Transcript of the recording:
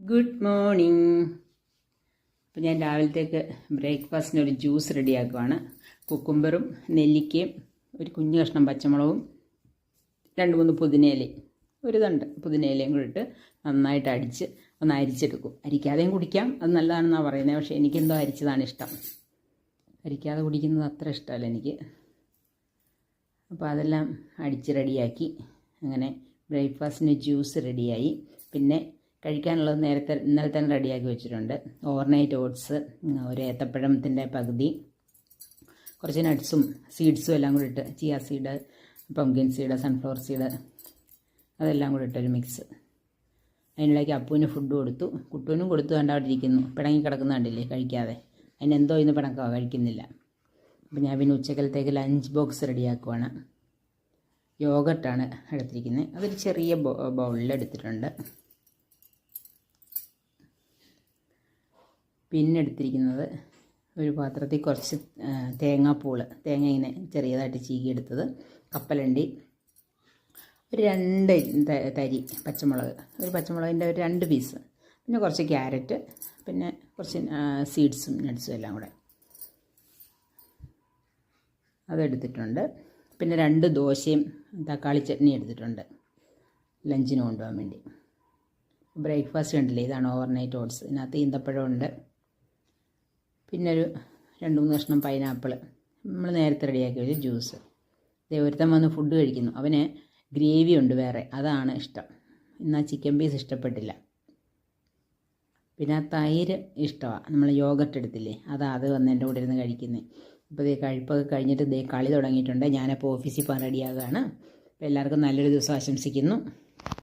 Good morning അപ്പോൾ ഞാൻ രാവിലത്തേക്ക് ബ്രേക്ക്ഫാസ്റ്റിന് ഒരു ജ്യൂസ് റെഡിയാക്കുവാണ്. കുക്കുംബറും നെല്ലിക്കയും ഒരു കുഞ്ഞു കഷ്ണം പച്ചമുളകും രണ്ട് മൂന്ന് പുതിനയിലയും ഒരു തണ്ട് പുതിനയിലയും കൂടി ഇട്ട് നന്നായിട്ട് അടിച്ച് ഒന്ന് അരിച്ചെടുക്കും. അരിക്കാതെയും കുടിക്കാം. അത് നല്ലതാണെന്നാണ് പറയുന്നത് പക്ഷേ എനിക്കെന്തോ അരിച്ചതാണ് ഇഷ്ടം. അരിക്കാതെ കുടിക്കുന്നത് അത്ര ഇഷ്ടമല്ല എനിക്ക്. അപ്പോൾ അതെല്ലാം അടിച്ച് റെഡിയാക്കി. അങ്ങനെ ബ്രേക്ക്ഫാസ്റ്റിന് ജ്യൂസ് റെഡിയായി. പിന്നെ കഴിക്കാനുള്ളത് നേരത്തെ ഇന്നലെ തന്നെ റെഡിയാക്കി വെച്ചിട്ടുണ്ട്. ഓവർനൈറ്റ് ഓട്സ് ഒരു ഏത്തപ്പഴത്തിന്റെ പകുതി കുറച്ച് നട്ട്സും സീഡ്സും എല്ലാം കൂടി ഇട്ട് chia seed pumpkin seed sunflower seed അതെല്ലാം കൂടി ഇട്ടൊരു മിക്സ് അതിനിടയ്ക്ക് അപ്പുവിന് ഫുഡ് കൊടുത്തു. കുട്ടുവിനും കൊടുത്തു കണ്ടവിടിരിക്കുന്നു പിണങ്ങി കിടക്കുന്ന കണ്ടില്ലേ കഴിക്കാതെ. അതിനെന്തോ ഇന്ന് പിണക്കോ കഴിക്കുന്നില്ല. അപ്പം ഞാൻ പിന്നെ ഉച്ചക്കലത്തേക്ക് ലഞ്ച് ബോക്സ് റെഡിയാക്കുവാണ്. യോഗട്ടാണ് എടുത്തിരിക്കുന്നത് അതൊരു ചെറിയ ബൗളിൽ എടുത്തിട്ടുണ്ട്. പിന്നെ എടുത്തിരിക്കുന്നത് ഒരു പാത്രത്തിൽ കുറച്ച് തേങ്ങാപ്പൂൾ. തേങ്ങ ഇങ്ങനെ ചെറിയതായിട്ട് ചീകിയെടുത്തത്. കപ്പലണ്ടി. ഒരു രണ്ട് തരി പച്ചമുളക്. ഒരു പച്ചമുളകിന്റെ ഒരു രണ്ട് പീസ് പിന്നെ കുറച്ച് ക്യാരറ്റ്. പിന്നെ കുറച്ച് സീഡ്സും നട്ട്സും എല്ലാം കൂടെ. അതെടുത്തിട്ടുണ്ട്. പിന്നെ രണ്ട് ദോശയും തക്കാളി ചട്നി എടുത്തിട്ടുണ്ട്. ലഞ്ചിന് കൊണ്ടുപോകാൻ വേണ്ടി. ബ്രേക്ക്ഫാസ്റ്റ് ഉണ്ടല്ലേ ഇതാണ് ഓവർനൈറ്റ് ഓട്സ്. ഇതിനകത്ത് ഈന്തപ്പഴമുണ്ട് പിന്നെ ഒരു രണ്ട് മൂന്ന് കഷ്ണം പൈനാപ്പിൾ നമ്മൾ നേരത്തെ റെഡിയാക്കി വെച്ച ജ്യൂസ് ദേ ഒരുത്തൻ വന്ന് ഫുഡ് കഴിക്കുന്നു. അവന് ഗ്രേവി ഉണ്ട് വേറെ. അതാണ് ഇഷ്ടം. എന്നാൽ ചിക്കൻ പീസ് ഇഷ്ടപ്പെട്ടില്ല. പിന്നെ ആ തൈര് ഇഷ്ടമാണ് നമ്മൾ യോഗർട്ട് എടുത്തില്ലേ? അതാ അത് വന്ന് എന്റെ കൂടെ ഇരുന്ന് കഴിക്കുന്നത് ഇപ്പോൾ ദേ കഴിപ്പൊക്കെ കഴിഞ്ഞിട്ട് ഇതേ കളി തുടങ്ങിയിട്ടുണ്ട്. ഞാനപ്പോൾ ഓഫീസിൽ പോകാൻ റെഡിയാകുകയാണ് അപ്പോൾ എല്ലാവർക്കും നല്ലൊരു ദിവസം ആശംസിക്കുന്നു.